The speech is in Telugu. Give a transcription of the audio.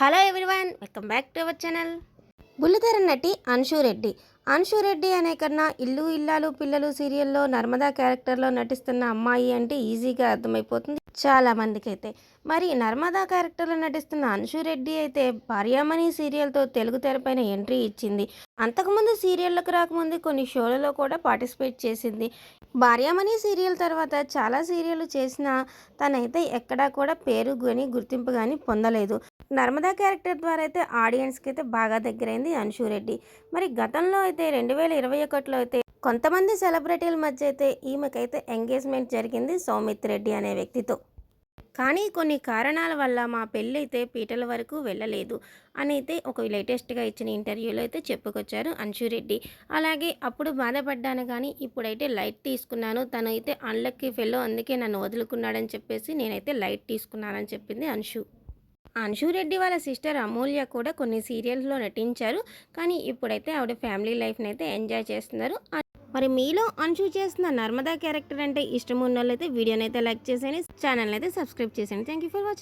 Hello everyone welcome back to our channel. బుల్లితెర నటి అన్షు రెడ్డి. అన్షు రెడ్డి అనే కన్నా ఇల్లు ఇల్లాలు పిల్లలు సీరియల్లో నర్మదా క్యారెక్టర్లో నటిస్తున్న అమ్మాయి అంటే ఈజీగా అర్థమైపోతుంది చాలా మందికి అయితే మరి నర్మదా క్యారెక్టర్లో నటిస్తున్న అన్షు రెడ్డి అయితే భార్యామణి సీరియల్తో తెలుగు తెరపైన ఎంట్రీ ఇచ్చింది. అంతకుముందు సీరియల్లకు రాకముందు కొన్ని షోలలో కూడా పార్టిసిపేట్ చేసింది. భార్యామణి సీరియల్ తర్వాత చాలా సీరియల్ చేసినా తనైతే ఎక్కడా కూడా పేరు కానీ గుర్తింపు కానీ పొందలేదు. నర్మదా క్యారెక్టర్ ద్వారా అయితే ఆడియన్స్కి అయితే బాగా దగ్గరైంది అంశురెడ్డి రెడ్డి. మరి గతంలో అయితే రెండు వేల ఇరవై ఒకటిలో అయితే కొంతమంది సెలబ్రిటీల మధ్య అయితే ఈమెకైతే ఎంగేజ్మెంట్ జరిగింది సౌమిత్ రెడ్డి అనే వ్యక్తితో. కానీ కొన్ని కారణాల వల్ల మా పెళ్ళి అయితే పీటల వరకు వెళ్ళలేదు. అని అయితే ఒక లేటెస్ట్గా ఇచ్చిన ఇంటర్వ్యూలో అయితే చెప్పుకొచ్చారు అంశురెడ్డి రెడ్డి. అలాగే అప్పుడు బాధపడ్డాను కానీ ఇప్పుడైతే లైట్ తీసుకున్నాను. తను అయితే అన్లక్కి ఫెల్లో అందుకే నన్ను వదులుకున్నాడని చెప్పేసి నేనైతే లైట్ తీసుకున్నానని చెప్పింది అంశు. అన్షు రెడ్డి వాళ్ళ సిస్టర్ అమూల్య కూడా కొన్ని సీరియల్స్లో నటించారు. కానీ ఇప్పుడైతే ఆవిడ ఫ్యామిలీ లైఫ్ని అయితే ఎంజాయ్ చేస్తున్నారు. మరి మీలో అంచు చేసిన నర్మదా క్యారెక్టర్ అంటే ఇష్టం ఉన్న వాళ్ళైతే వీడియోని అయితే లైక్ చేసేయండి ఛానల్ అయితే సబ్స్క్రైబ్ చేసేయండి. Thank you for watching